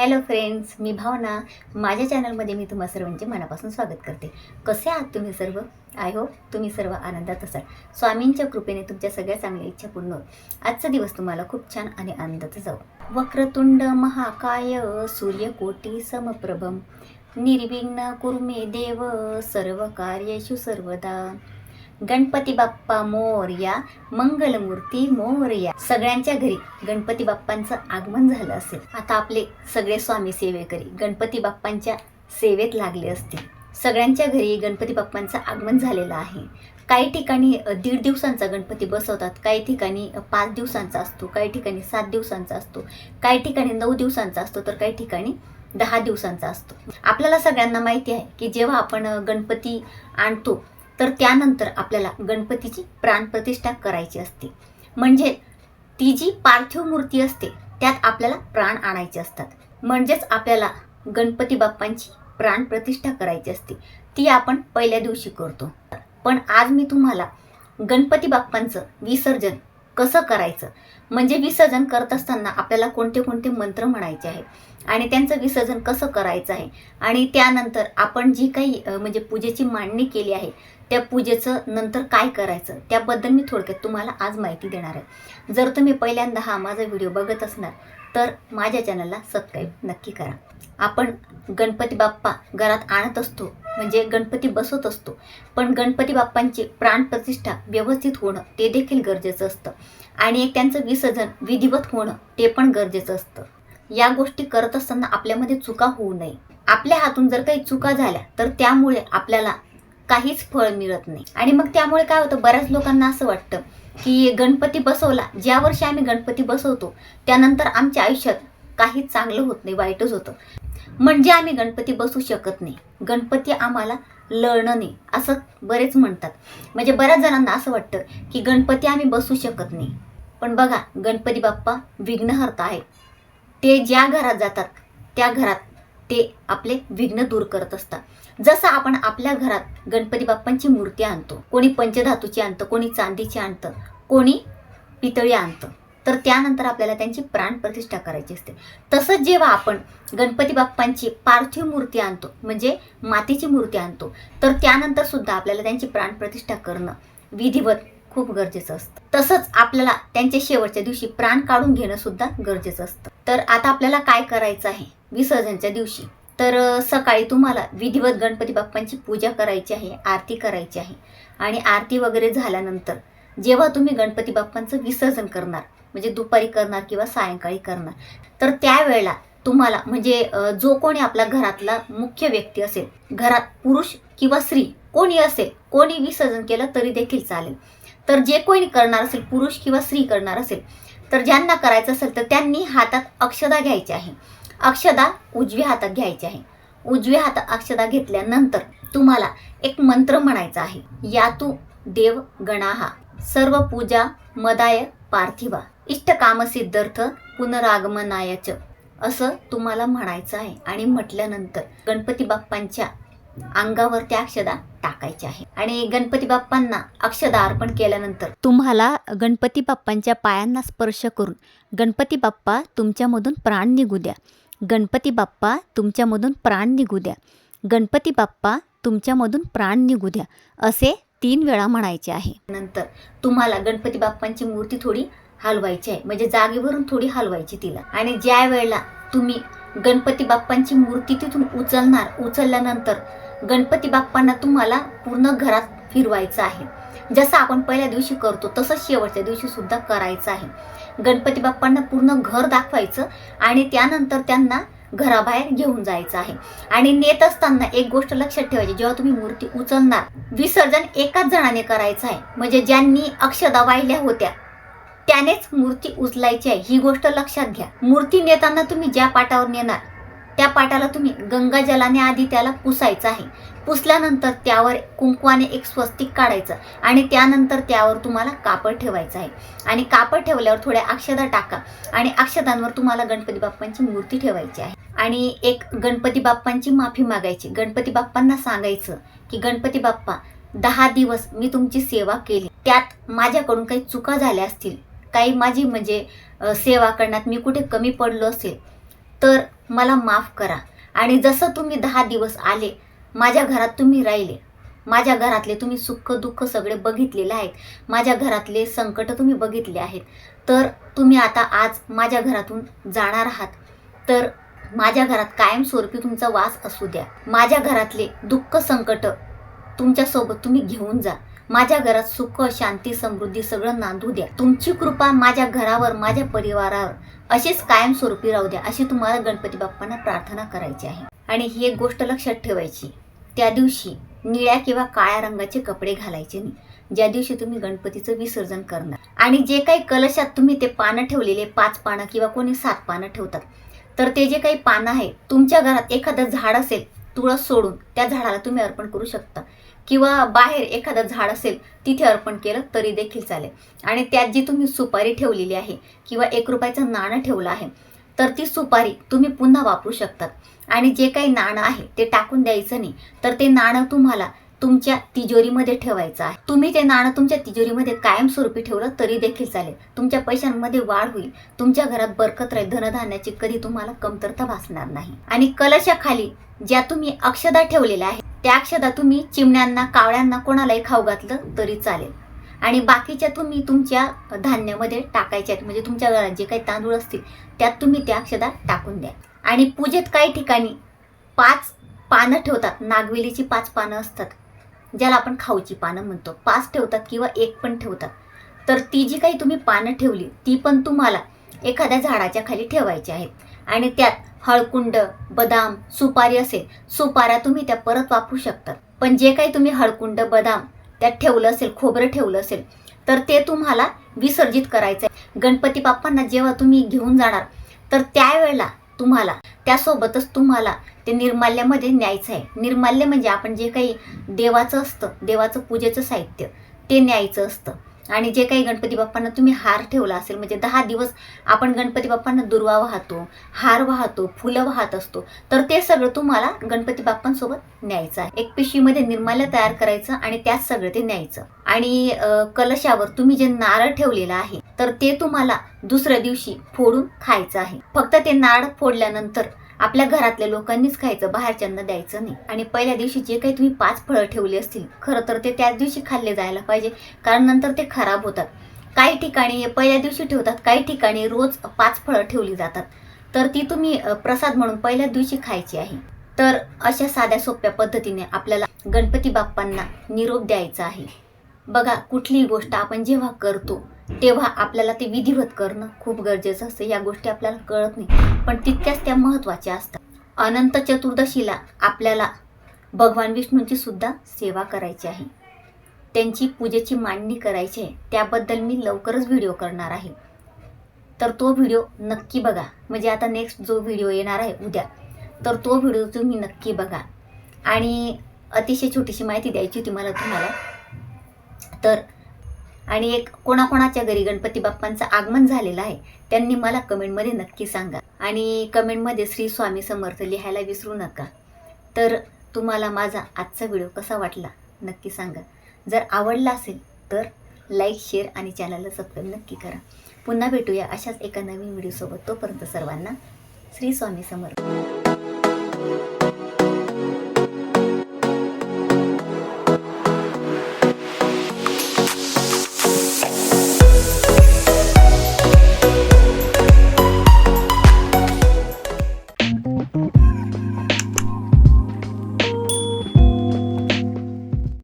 Hello friends मी भावना. माझ्या चॅनलमध्ये मी तुम्हा सर्वांचे मनापासून स्वागत करते. कसे आहात तुम्ही सर्व? आय होप तुम्ही सर्व आनंदात असाल. स्वामींच्या कृपेने तुमच्या सगळ्या चांगल्या इच्छा पूर्ण होत आजचा दिवस तुम्हाला खूप छान आणि आनंदात जाऊ. वक्रतुंड महाकाय सूर्यकोटी समप्रभम. निर्विघ्न कुर्मे देव सर्व कार्येषु सर्वदा. गणपती बाप्पा मोरया मंगलमूर्ती मोरया. सगळ्यांच्या घरी गणपती बाप्पांचं आगमन झालं असेल. आता आपले सगळे स्वामी सेवेकरी गणपती बाप्पांच्या सेवेत लागले असतील. सगळ्यांच्या घरी गणपती बाप्पांचं आगमन झालेलं आहे. काही ठिकाणी दीड दिवसांचा गणपती बसवतात काही ठिकाणी पाच दिवसांचा असतो काही ठिकाणी सात दिवसांचा असतो काही ठिकाणी नऊ दिवसांचा असतो तर काही ठिकाणी दहा दिवसांचा असतो. आपल्याला सगळ्यांना माहिती आहे की जेव्हा आपण गणपती आणतो तर त्यानंतर आपल्याला गणपतीची प्राणप्रतिष्ठा करायची असते. म्हणजे ती जी पार्थिव मूर्ती असते त्यात आपल्याला प्राण आणायचे असतात. म्हणजेच आपल्याला गणपती बाप्पांची प्राणप्रतिष्ठा करायची असते. ती आपण पहिल्या दिवशी करतो. पण आज मी तुम्हाला गणपती बाप्पांचं विसर्जन कसं करायचं? म्हणजे विसर्जन करत असताना आपल्याला कोणते कोणते मंत्र म्हणायचे आहेत? आणि त्यांचं विसर्जन कसं करायचं आहे? आणि त्यानंतर आपण जी काही म्हणजे पूजेची मांडणी केली आहे त्या पूजेचं नंतर काय करायचं? त्याबद्दल मी थोडक्यात तुम्हाला आज माहिती देणार आहे. जर तुम्ही पहिल्यांदा हा माझा व्हिडिओ बघत असणार तर माझ्या चॅनलला सबस्क्राईब नक्की करा. आपण गणपती बाप्पा घरात आणत असतो म्हणजे गणपती बसवत असतो. पण गणपती बाप्पांची प्राणप्रतिष्ठा व्यवस्थित होणं ते देखील गरजेचं असतं. आणि त्यांचं विसर्जन विधिवत होणं ते पण गरजेचं असतं. या गोष्टी करत असताना आपल्यामध्ये चुका होऊ नये. आपल्या हातून जर काही चुका झाल्या तर त्यामुळे आपल्याला काहीच फळ मिळत नाही. आणि मग त्यामुळे काय होतं बऱ्याच लोकांना असं वाटतं की गणपती बसवला ज्या वर्षी आम्ही गणपती बसवतो त्यानंतर आमच्या आयुष्यात काहीच चांगलं होत नाही वाईटच होतं. म्हणजे आम्ही गणपती बसू शकत नाही. गणपती आम्हाला लळणं नाही असं बरेच म्हणतात. म्हणजे बऱ्याच जणांना असं वाटतं की गणपती आम्ही बसू शकत नाही. पण बघा गणपती बाप्पा विघ्नहर्ता आहे. ते ज्या घरात जातात त्या घरात ते आपले विघ्न दूर करत असतात. जसं आपण आपल्या घरात गणपती बाप्पांची मूर्ती आणतो कोणी पंचधातूची आणतं कोणी चांदीची आणतं कोणी पितळी आणतं. तर त्यानंतर आपल्याला त्यांची प्राण प्रतिष्ठा करायची असते. तसंच जेव्हा आपण गणपती बाप्पांची पार्थिव मूर्ती आणतो म्हणजे मातीची मूर्ती आणतो तर त्यानंतर सुद्धा आपल्याला त्यांची प्राण प्रतिष्ठा करणं विधिवत खूप गरजेचं असतं. तसंच आपल्याला त्यांच्या शेवटच्या दिवशी प्राण काढून घेणं सुद्धा गरजेचं असतं. तर आता आपल्याला काय करायचं आहे? विसर्जनच्या दिवशी. तर सकाळी तुम्हाला विधिवत गणपती बाप्पांची पूजा करायची आहे आरती करायची आहे. आणि आरती वगैरे झाल्यानंतर जेव्हा तुम्ही गणपती बाप्पांचं विसर्जन करणार म्हणजे दुपारी करणार किंवा सायंकाळी करणार. तर त्यावेळेला तुम्हाला म्हणजे जो कोणी आपल्या घरातला मुख्य व्यक्ती असेल घरात पुरुष किंवा स्त्री कोणी असेल कोणी विसर्जन केलं तरी देखील चालेल. तर जे कोणी करणार असेल पुरुष किंवा स्त्री करणार असेल तर ज्यांना करायचं असेल तर त्यांनी हातात अक्षदा घ्यायची आहे. अक्षदा उजव्या हातात घ्यायची आहे. उजव्या हातात अक्षदा घेतल्यानंतर तुम्हाला एक मंत्र म्हणायचा आहे. यातू देव गणाहा सर्व पूजा मदाय पार्थिवा. इष्टकामसिद्धर्थ पुनरागमनायच असं तुम्हाला म्हणायचं आहे. आणि म्हटल्यानंतर गणपती बाप्पांच्या अंगावर त्या अक्षदा टाकायच्या आहे आणि गणपती बाप्पांना अक्षदा अर्पण केल्यानंतर तुम्हाला गणपती बाप्पांच्या पायांना स्पर्श करून गणपती बाप्पा तुमच्यामधून प्राण निघू द्या. गणपती बाप्पा तुमच्यामधून प्राण निघू द्या. गणपती बाप्पा तुमच्यामधून प्राण निघू द्या. असे तीन वेळा म्हणायचे आहे. नंतर तुम्हाला गणपती बाप्पांची मूर्ती थोडी हलवायची आहे. म्हणजे जागेवरून थोडी हलवायची तिला. आणि ज्या वेळेला तुम्ही गणपती बाप्पांची मूर्ती तिथून उचलणार उचलल्यानंतर गणपती बाप्पांना तुम्हाला पूर्ण घरात फिरवायचं आहे. जसं आपण पहिल्या दिवशी करतो तसंच शेवटच्या दिवशी सुद्धा करायचं आहे. गणपती बाप्पांना पूर्ण घर दाखवायचं आणि त्यानंतर त्यांना घराबाहेर घेऊन जायचं आहे. आणि नेत असताना एक गोष्ट लक्षात ठेवायची जेव्हा तुम्ही मूर्ती उचलणार विसर्जन एकाच जणाने करायचं आहे. म्हणजे ज्यांनी अक्षदा वाहिल्या होत्या त्यानेच मूर्ती उचलायची आहे. ही गोष्ट लक्षात घ्या. मूर्ती नेताना तुम्ही ज्या पाटावर नेणार त्या पाटाला तुम्ही गंगाजलाने आधी त्याला पुसायचं आहे. पुसल्यानंतर त्यावर कुंकवाने एक स्वस्तिक काढायचं आणि त्यानंतर त्यावर तुम्हाला कापड ठेवायचं आहे. आणि कापड ठेवल्यावर थोड्या अक्षदा टाका आणि अक्षदांवर तुम्हाला गणपती बाप्पांची मूर्ती ठेवायची आहे. आणि एक गणपती बाप्पांची माफी मागायची. गणपती बाप्पांना सांगायचं की गणपती बाप्पा दहा दिवस मी तुमची सेवा केली. त्यात माझ्याकडून काही चुका झाल्या असतील काही माझी म्हणजे सेवा करण्यात मी कुठे कमी पडलो असेल तर मला माफ करा. आणि जसं तुम्ही दहा दिवस आले माझ्या घरात तुम्ही राहिले. माझ्या घरातले तुम्ही सुख दुःख सगळे बघितलेले आहेत. माझ्या घरातले संकट तुम्ही बघितले आहेत. तर तुम्ही आता आज माझ्या घरातून जाणार आहात. तर माझ्या घरात कायमस्वरूपी तुमचा वास असू द्या. माझ्या घरातले दुःख संकट तुमच्यासोबत तुम्ही घेऊन जा. माझ्या घरात सुख शांती समृद्धी सगळं नांदू द्या. तुमची कृपा माझ्या घरावर माझ्या परिवारावर अशीच कायमस्वरूपी राहू द्या अशी तुम्हाला गणपती बाप्पांना प्रार्थना करायची आहे. आणि ही एक गोष्ट लक्षात ठेवायची. त्या दिवशी निळ्या किंवा काळ्या रंगाचे कपडे घालायचे नाही. ज्या दिवशी तुम्ही गणपतीचं विसर्जन करणार. आणि जे काही कलशात तुम्ही ते पानं ठेवलेले पाच पानं किंवा कोणी सात पानं ठेवतात तर ते जे काही पानं आहे तुमच्या घरात एखादं झाड असेल तुळस सोडून त्या झाडाला तुम्ही अर्पण करू शकता. किंवा बाहेर एखादं झाड असेल तिथे अर्पण केलं तरी देखील चालेल. आणि त्यात जी तुम्ही सुपारी ठेवलेली आहे किंवा एक रुपयाचं नाणं ठेवलं आहे तर ती सुपारी तुम्ही पुन्हा वापरू शकतात. आणि जे काही नाणं आहे ते टाकून द्यायचं नाही तर ते नाणं तुम्हाला तुमच्या तिजोरीमध्ये ठेवायचं आहे. तुम्ही ते नाणं तुमच्या तिजोरीमध्ये कायमस्वरूपी ठेवलं तरी देखील चालेल. तुमच्या पैशांमध्ये वाढ होईल. तुमच्या घरात बरकत राहील. धनधान्याची कधी तुम्हाला कमतरता भासणार नाही. आणि कलशाखाली ज्या तुम्ही अक्षदा ठेवलेल्या आहेत त्या अक्षदा तुम्ही चिमण्यांना कावळ्यांना कोणालाही खाऊ घातलं तरी चालेल. आणि बाकीच्या तुम्ही तुमच्या धान्यामध्ये टाकायच्या आहेत. म्हणजे तुमच्या घरात जे काही तांदूळ असतील त्यात तुम्ही त्या अक्षदा टाकून द्या. आणि पूजेत काही ठिकाणी पाच पानं ठेवतात. नागवेलीची पाच पानं असतात ज्याला आपण खाऊची पानं म्हणतो. पाच ठेवतात किंवा एक पण ठेवतात. तर ती जी काही तुम्ही पानं ठेवली ती पण तुम्हाला एखाद्या झाडाच्या खाली ठेवायची आहेत आणि त्यात हळकुंड बदाम सुपारी असेल सुपाऱ्या तुम्ही त्या परत वापरू शकतात पण जे काही तुम्ही हळकुंड बदाम त्यात ठेवलं असेल खोबरं ठेवलं असेल तर ते तुम्हाला विसर्जित करायचं आहे गणपती बाप्पांना जेव्हा तुम्ही घेऊन जाणार तर त्यावेळेला तुम्हाला त्यासोबतच तुम्हाला ते निर्माल्यामध्ये न्यायचं आहे निर्माल्य म्हणजे आपण जे काही देवाचं असतं देवाचं पूजेचं साहित्य ते न्यायचं असतं. आणि जे काही गणपती बाप्पांना तुम्ही हार ठेवला असेल म्हणजे दहा दिवस आपण गणपती बाप्पांना दुर्वा वाहतो हार वाहतो फुलं वाहत असतो तर ते सगळं तुम्हाला गणपती बाप्पांसोबत न्यायचं आहे. एक पिशवीमध्ये निर्माल्य तयार करायचं आणि त्यात सगळं ते न्यायचं. आणि कलशावर तुम्ही जे नारळ ठेवलेलं आहे तर ते तुम्हाला दुसऱ्या दिवशी फोडून खायचं आहे. फक्त ते नारळ फोडल्यानंतर आपल्या घरातल्या लोकांनीच खायचं बाहेरच्यांना द्यायचं नाही. आणि पहिल्या दिवशी जे काही तुम्ही पाच फळं ठेवली असतील खरं तर ते त्याच दिवशी खाल्ले जायला पाहिजे कारण नंतर ते खराब होतात. काही ठिकाणी पहिल्या दिवशी ठेवतात काही ठिकाणी रोज पाच फळं ठेवली जातात. तर ती तुम्ही प्रसाद म्हणून पहिल्या दिवशी खायची आहे. तर अशा साध्या सोप्या पद्धतीने आपल्याला गणपती बाप्पांना निरोप द्यायचा आहे. बघा कुठलीही गोष्ट आपण जेव्हा करतो तेव्हा आपल्याला ते विधिवत करणं खूप गरजेचं असतं या गोष्टी आपल्याला कळत नाही. पण तितक्याच त्या महत्त्वाच्या असतात. अनंत चतुर्दशीला आपल्याला भगवान विष्णूंची सुद्धा सेवा करायची आहे. त्यांची पूजेची मांडणी करायची आहे. त्याबद्दल मी लवकरच व्हिडिओ करणार आहे. तर तो व्हिडिओ नक्की बघा. म्हणजे आता नेक्स्ट जो व्हिडिओ येणार आहे उद्या तर तो व्हिडिओ तुम्ही नक्की बघा. आणि अतिशय छोटीशी माहिती द्यायची होती मला तुम्हाला. तर आणि एक कोणाकोणाच्या घरी गणपती बाप्पांचं आगमन झालेलं आहे त्यांनी मला कमेंटमध्ये नक्की सांगा. आणि कमेंटमध्ये श्री स्वामी समर्थ लिहायला विसरू नका. तर तुम्हाला माझा आजचा व्हिडिओ कसा वाटला नक्की सांगा. जर आवडला असेल तर लाईक शेअर आणि चॅनलला सबस्क्राईब नक्की करा. पुन्हा भेटूया अशाच एका नवीन व्हिडिओसोबत. तोपर्यंत सर्वांना श्री स्वामी समर्थ.